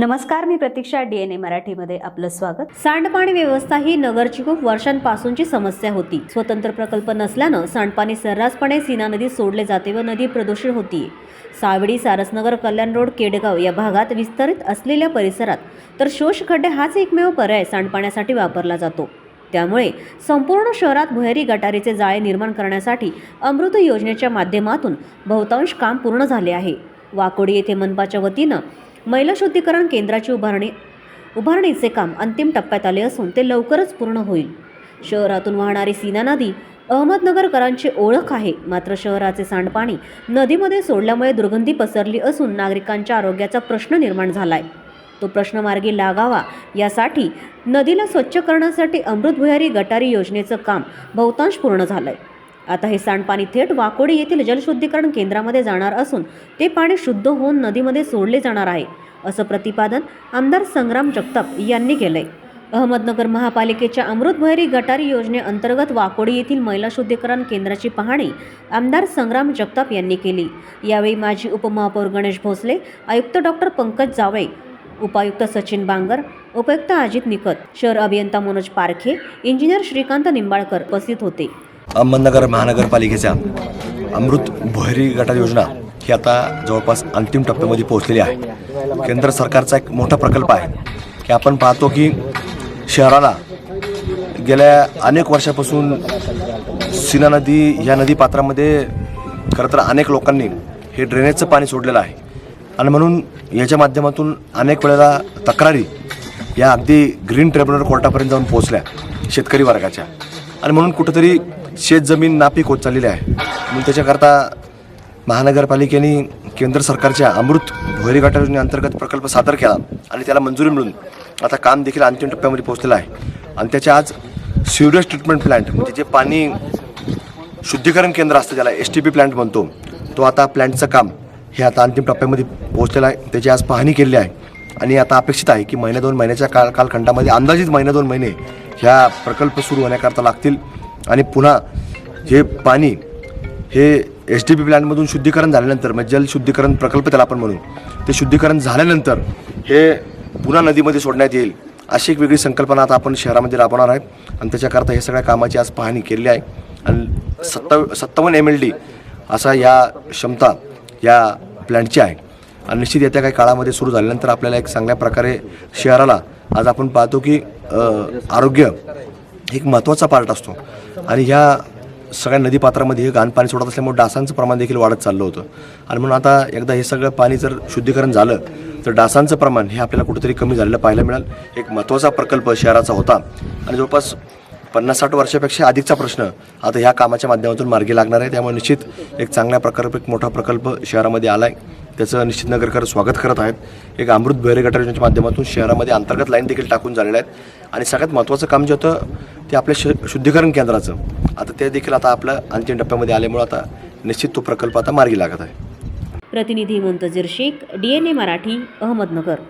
नमस्कार मी प्रतीक्षा D N ए मराठीमध्ये आपलं स्वागत. सांडपाणी व्यवस्था ही नगरची खूप वर्षांपासूनची समस्या होती. स्वतंत्र प्रकल्प नसल्यानं सांडपाणी सर्रासपणे सीना नदीत सोडले जाते व नदी प्रदूषित होती सावडी सारसनगर कल्याण रोड केडगाव या भागात विस्तारित असलेल्या परिसरात तर शोष खड्डे हाच एकमेव पर्याय सांडपाण्यासाठी वापरला जातो. त्यामुळे संपूर्ण शहरात भुयारी गटारीचे जाळे निर्माण करण्यासाठी अमृत योजनेच्या माध्यमातून बहुतांश काम पूर्ण झाले आहे. वाकोडी येथे मनपाच्या वतीनं महिला शुद्धीकरण केंद्राची उभारणी उभारणीचे काम अंतिम टप्प्यात आले असून ते लवकरच पूर्ण होईल. शहरातून वाहणारी सीना नदी अहमदनगरकरांची ओळख आहे. मात्र शहराचे सांडपाणी नदीमध्ये सोडल्यामुळे दुर्गंधी पसरली असून नागरिकांच्या आरोग्याचा प्रश्न निर्माण झालाय. तो प्रश्न मार्गी लागावा यासाठी नदीला स्वच्छ करण्यासाठी अमृत भुयारी गटारी योजनेचं काम बहुतांश पूर्ण झालंय. आता हे सांडपाणी थेट वाकोडी येथील जलशुद्धीकरण केंद्रामध्ये जाणार असून ते पाणी शुद्ध होऊन नदीमध्ये सोडले जाणार आहे असं प्रतिपादन आमदार संग्राम जगताप यांनी केलंय. अहमदनगर महापालिकेच्या अमृत भैरी गटारी योजनेअंतर्गत वाकोडी येथील महिला शुद्धीकरण केंद्राची पाहणी आमदार संग्राम जगताप यांनी केली. यावेळी माजी उपमहापौर गणेश भोसले आयुक्त डॉक्टर पंकज जावळे उपायुक्त सचिन बांगर उपायुक्त अजित निकत शहर अभियंता मनोज पारखे इंजिनियर श्रीकांत निंबाळकर उपस्थित होते. अहमदनगर महानगरपालिकेच्या अमृत भुहेरी गटार योजना ही आता जवळपास अंतिम टप्प्यामध्ये पोहोचलेली आहे. केंद्र सरकारचा एक मोठा प्रकल्प आहे की आपण पाहतो की शहराला गेल्या अनेक वर्षापासून सीना नदी या नदी पात्रामध्ये खरं तर अनेक लोकांनी हे ड्रेनेजचं पाणी सोडलेलं आहे. आणि म्हणून याच्या माध्यमातून अनेक वेळेला तक्रारी या अगदी ग्रीन ट्रिब्युनल कोर्टापर्यंत जाऊन पोहोचल्या शेतकरी वर्गाच्या. आणि म्हणून कुठंतरी शेतजमीन नापीक होत चाललेली आहे. म्हणून त्याच्याकरता महानगरपालिकेने केंद्र सरकारच्या अमृत भोयरी गाठा योजनेअंतर्गत प्रकल्प सादर केला आणि त्याला मंजुरी मिळून आता काम देखील अंतिम टप्प्यामध्ये पोहोचलेलं आहे. आणि त्याच्या आज सिवरेज ट्रीटमेंट प्लांट म्हणजे जे पाणी शुद्धीकरण केंद्र असतं ज्याला एस टी पी प्लांट म्हणतो तो आता प्लांटचं काम हे आता अंतिम टप्प्यामध्ये पोहोचलेलं आहे. त्याची आज पाहणी केलेली आहे. आणि आता अपेक्षित आहे की महिन्या दोन महिन्याच्या काल कालखंडामध्ये अंदाजित महिना दोन महिने ह्या प्रकल्प सुरू होण्याकरता लागतील. आणि पुन्हा हे पाणी हे एच डी पी प्लॅनमधून शुद्धीकरण झाल्यानंतर म्हणजे जल शुद्धीकरण प्रकल्प त्याला आपण म्हणू ते शुद्धीकरण झाल्यानंतर हे पुन्हा नदीमध्ये सोडण्यात येईल अशी एक वेगळी संकल्पना आता आपण शहरामध्ये राबवणार आहे. आणि त्याच्याकरता हे सगळ्या कामाची आज पाहणी केलेली आहे. आणि सत्ता सत्तावन्न एम एल डी असा या क्षमता या प्लॅनची आहे. निश्चित येत्या काही काळामध्ये सुरू झाल्यानंतर आपल्याला एक चांगल्या प्रकारे शहराला आज आपण पाहतो की आरोग्य एक महत्त्वाचा पार्ट असतो. आणि ह्या सगळ्या नदीपात्रामध्ये हे घाण पाणी सोडत असल्यामुळे डासांचं प्रमाण देखील वाढत चाललं होतं. आणि म्हणून आता एकदा हे सगळं पाणी जर शुद्धीकरण झालं तर डासांचं प्रमाण हे आपल्याला कुठेतरी कमी झालेलं पाहायला मिळेल. एक महत्त्वाचा प्रकल्प शहराचा होता. आणि जवळपास पन्नास साठ वर्षापेक्षा अधिकचा प्रश्न आता ह्या कामाच्या माध्यमातून मार्गी लागणार आहे. त्यामुळे निश्चित एक चांगल्या प्रकारे एक मोठा प्रकल्प शहरामध्ये आला आहे त्याचं निश्चित नगरकर स्वागत करत आहेत. एक अमृत भैरे गटार योजनेच्या माध्यमातून शहरामध्ये अंतर्गत लाईन देखील टाकून झालेल्या आहेत. आणि सगळ्यात महत्त्वाचं काम जे होतं ते आपल्या श शुद्धीकरण केंद्राचं. आता ते देखील आता आपल्या अंतिम टप्प्यामध्ये आल्यामुळं आता निश्चित तो प्रकल्प आता मार्गी लागत आहे. प्रतिनिधी Muntazir Shaikh D N A Marathi Ahmednagar.